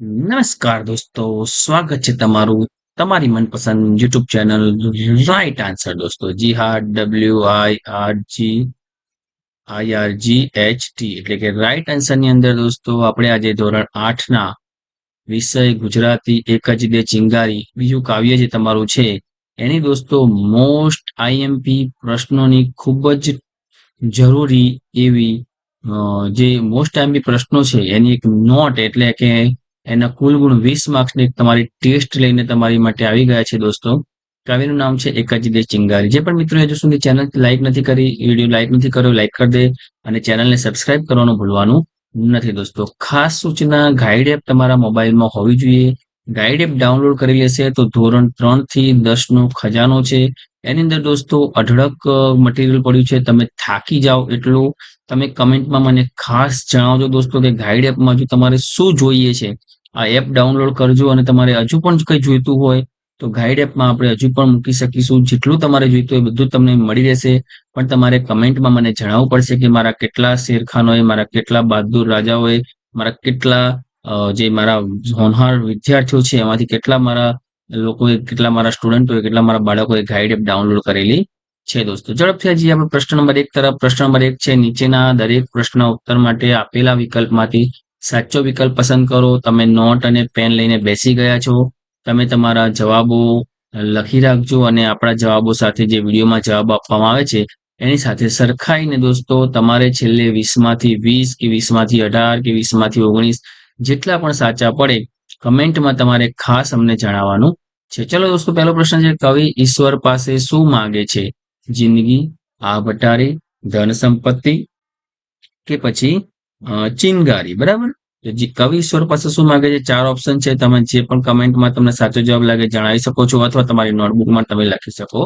નમસ્કાર દોસ્તો, સ્વાગત છે તમારું તમારી મનપસંદ યુટ્યુબ ચેનલ રાઈટ આન્સર દોસ્તો જી હા W I R G I R G H T એટલે કે રાઈટ આન્સરની અંદર દોસ્તો, આપણે આજે ધોરણ આઠના વિષય ગુજરાતી, એક જ દે ચિંગારી, બીજું કાવ્ય જે તમારું છે, એની દોસ્તો મોસ્ટ આઈએમપી પ્રશ્નોની ખૂબ જ જરૂરી એવી જે મોસ્ટ આઈએમપી પ્રશ્નો છે, એની એક નોટ એટલે કે એના કુલ ગુણ વીસ માર્ક્સની તમારી ટેસ્ટ લઈને તમારી માટે આવી ગયા છે દોસ્તો. કાવ્યનું નામ છે એકાજી દે ચિંગારી. જે પણ મિત્રો હજુ સુધી ચેનલ લાઈક નથી કરી વીડિયો લાઈક નથી કર્યો લાઈક કરી દે અને ચેનલને સબસ્ક્રાઇબ કરવાનું ભૂલવાનું નથી દોસ્તો. ખાસ સૂચના ગાઈડ એપ તમારા મોબાઈલમાં હોવી જોઈએ. ગાઈડ એપ ડાઉનલોડ કરી લેશે તો ધોરણ ત્રણથી દસ નો ખજાનો છે. એની અંદર દોસ્તો અઢળક મટીરિયલ પડ્યું છે. તમે થાકી જાઓ એટલું. તમે કમેન્ટમાં મને ખાસ જણાવજો દોસ્તો કે ગાઈડ એપમાં જો તમારે શું જોઈએ છે. આ એપ ડાઉનલોડ કરજો અને તમારે હજુ પણ કંઈ જોઈતું હોય, તો ગાઈડ એપમાં આપણે હજુ પણ મૂકી શકીશું. જેટલું તમારે જોઈતું હોય બધું તમને મળી રહેશે. પણ તમારે કમેન્ટમાં મને જણાવવું પડશે કે મારા કેટલા શેરખાનોએ મારા કેટલા બહાદુર રાજાઓએ મારા કેટલા જે મારા હોનહાર વિદ્યાર્થીઓ છે, એમાંથી કેટલા મારા લોકોએ, કેટલા મારા સ્ટુડન્ટોએ કેટલા મારા બાળકોએ ગાઈડ એપ ડાઉનલોડ કરેલી છે દોસ્તો. ઝડપથી હજી આપણે પ્રશ્ન નંબર એક તરફ. પ્રશ્ન નંબર એક છે નીચેના દરેક પ્રશ્ન ઉત્તર માટે આપેલા વિકલ્પમાંથી સાચો વિકલ્પ પસંદ કરો. તમે નોટ અને પેન લઈને બેસી ગયા છો. તમે તમારા જવાબો લખી રાખજો અને આપણા જવાબો સાથે જે વિડીયોમાં જવાબ આપવામાં આવે છે, એની સાથે સરખાઈને દોસ્તો, તમારે છેલ્લે વીસમાંથી વીસ કે વીસમાંથી અઢાર કે વીસમાંથી ઓગણીસ જેટલા પણ સાચા પડે, કમેન્ટમાં તમારે ખાસ અમને જણાવવાનું છે. ચલો દોસ્તો, પહેલો પ્રશ્ન છે, કવિ ઈશ્વર પાસે શું માંગે છે? જિંદગી, આ ભટારી ધન સંપત્તિ કે પછી ચિનગારી બરાબર? કવિ સ્વર પાસે શું માંગે છે? ચાર ઓપ્શન છે. તમે જે પણ કમેન્ટમાં તમને સાચો જવાબ લાગે જણાવી શકો છો અથવા તમારી નોટબુકમાં તમે લખી શકો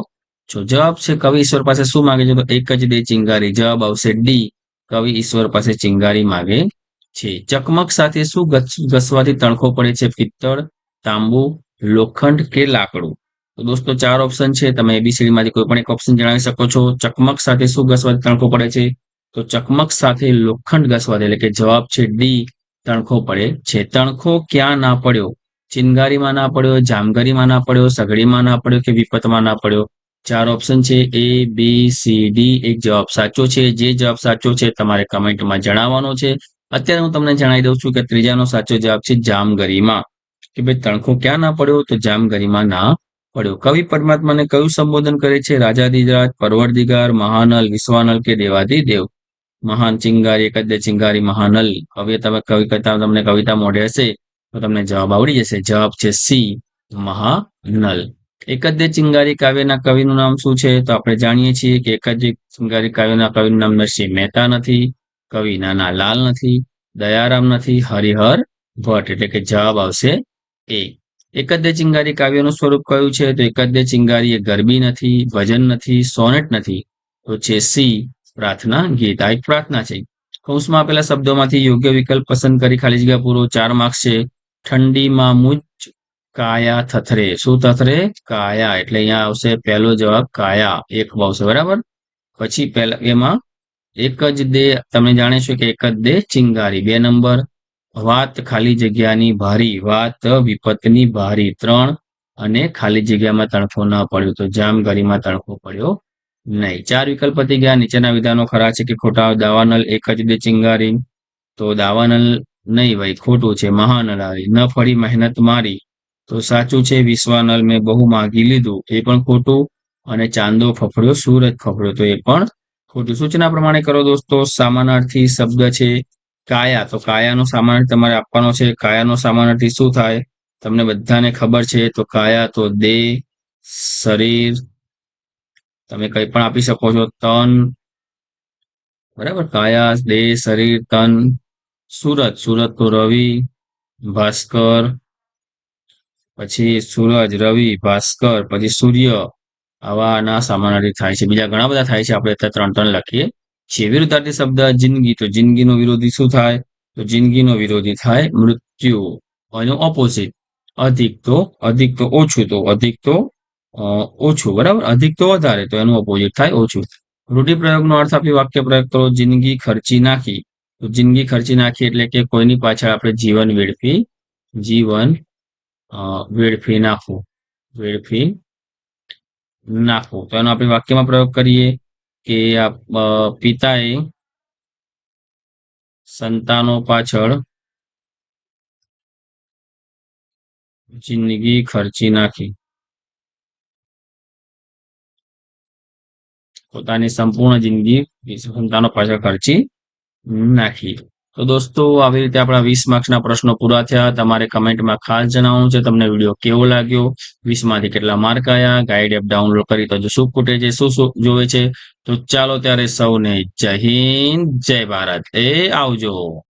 છો. જવાબ છે, કવિ ઈશ્વર પાસે શું માંગે છે? તો એક જ દે ચિંગારી જવાબ આવશે ડી કવિ ઈશ્વર પાસે ચિંગારી માંગે છે. ચકમક સાથે શું ઘસવાથી તણખો પડે છે? પિત્તળ, તાંબુ, લોખંડ કે લાકડું? તો દોસ્તો, ચાર ઓપ્શન છે. તમે એબીસીડી માંથી કોઈ પણ એક ઓપ્શન જણાવી શકો છો. ચકમક સાથે શું ઘસવાથી તણખો પડે છે? તો ચકમક સાથે લોખંડ ઘસવાથી એટલે કે જવાબ છે ડી તણખો પડે. છે તણખો ક્યાં ના પડ્યો? ચિનગારીમાં ના પડ્યો, જામગરીમાં ના પડ્યો, સગડીમાં ના પડ્યો કે વિપતમાં ના પડ્યો? ચાર ઓપ્શન છે એ બી સી ડી એક જવાબ સાચો છે. જે જવાબ સાચો છે તમારે કમેન્ટમાં જણાવવાનો છે. અત્યારે હું તમને જણાવી દઉં છું કે ત્રીજાનો સાચો જવાબ છે જામગરીમાં. કે ભાઈ તણખો ક્યાં ના પડ્યો? તો જામગરીમાં ના પડ્યો. કવિ પરમાત્માને કયું સંબોધન કરે છે? રાજાધિરાજ પરવરદિગાર મહાનલ, વિશ્વાનલ કે દેવાધિદેવ મહાન ચિંગારી એકદ્ય ચિંગારી મહાનલ હવે તમે કવિતા તમને કવિતા મોઢે હશે, તો તમને જવાબ આવડી જશે. જવાબ છે સી મહાનલ એકદ્ય ચિંગારી કાવ્યના કવિનું નામ શું છે? તો આપણે જાણીએ છીએ કે એકદ્ય ચિંગારી કાવ્યના કવિનું નામ નરસિંહ મહેતા નથી, કવિ નાના લાલ નથી, દયારામ નથી, હરિહર ભટ્ટ. એટલે કે જવાબ આવશે એ. એકદ્ય ચિંગારી કાવ્યનું સ્વરૂપ કયું છે? તો એકદ્ય ચિંગારી એ ગરબી નથી, ભજન નથી, સોનેટ નથી. તો છે સી પ્રાર્થના, ગીત આ એક પ્રાર્થના છે. કૌંસમાં આપેલા શબ્દોમાંથી યોગ્ય વિકલ્પ પસંદ કરી ખાલી જગ્યા પૂરો ચાર માર્ક્સ છે. ઠંડીમાં મુજ કાયા, થથરે. શું થથરે? કાયા. એટલે અહીંયા આવશે પહેલો જવાબ કાયા. એક આવશે બરાબર? પછી પહેલા, એમાં એક જ દે તમે જાણે છો કે એક જ દે, ચિંગારી. બે નંબર, વાત ખાલી જગ્યાની ભારી. વાત વિપતની ભારી. ત્રણ અને ખાલી જગ્યામાં તણખો ન પડ્યો. તો જામગરીમાં તણખો પડ્યો નહીં. ચાર વિકલ્પ પતી ગયા. નીચેના વિધાનો ખરા છે કે ખોટા. દાવાનલ એક જ દે ચિંગારી. તો દાવાનલ નહીં ભાઈ, ખોટું છે. મહાનલ આવી. ન ફરી મહેનત મારી. તો સાચું છે વિશ્વાનલ મેં બહુ માગી લીધું. એ પણ ખોટું અને ચાંદો ફફડ્યો, સુરજ ફફડ્યો. તો એ પણ ખોટું. સૂચના પ્રમાણે કરો દોસ્તો, સામાનાર્થી શબ્દ છે કાયા. તો કાયાનો સામાન તમારે આપવાનો છે. કાયાનો સામાનાર્થી શું થાય? તમને બધાને ખબર છે. તો કાયા, તો દેહ, શરીર તમે કંઈ પણ આપી શકો છો. તન, બરાબર? કાયા દેહ શરીર, તન, સુરત. સુરત તો રવિ, ભાસ્કર, પછી સૂરજ, રવિ, ભાસ્કર, પછી સૂર્ય. આવાના સામાન્ય થાય છે. બીજા ઘણા બધા થાય છે. આપણે અત્યારે ત્રણ ત્રણ લખીએ. છીએ વિરુદ્ધાર્થી શબ્દ જિંદગી, તો જિંદગીનો વિરોધી શું થાય? તો જિંદગીનો વિરોધી થાય મૃત્યુ. એનું ઓપોઝિટ અધિક તો અધિક તો ઓછું તો અધિક તો ઓછું, બરાબર? અધિક તો વધારે, તો એનું ઓપોઝિટ થાય, ઓછું. રૂઢિપ્રયોગનો અર્થ આપી વાક્ય પ્રયોગ કરો, જિંદગી ખર્ચી નાખી. તો જિંદગી ખર્ચી નાખી એટલે કે કોઈની પાછળ આપણે જીવન વેડફી જીવન વેડફી નાખવું વેડફી નાખવું. તો એનો આપણે વાક્યમાં પ્રયોગ કરીએ કે પિતાએ સંતાનો પાછળ જિંદગી ખર્ચી નાખી. પોતાની સંપૂર્ણ જિંદગી સંતાનો પાછળ ખર્ચી નાખી. તો દોસ્તો, આવી રીતે આપણા વીસ માર્ક્સના પ્રશ્નો પૂરા થયા. તમારે કમેન્ટમાં ખાસ જણાવવાનું છે. તમને વીડિયો કેવો લાગ્યો? વીસમાંથી કેટલા માર્ક આવ્યા ગાઈડ એપ ડાઉનલોડ કરી તો શું ખૂટે છે શું શું જોવે છે? તો ચાલો ત્યારે સૌને જય હિન્દ, જય ભારત. એ આવજો.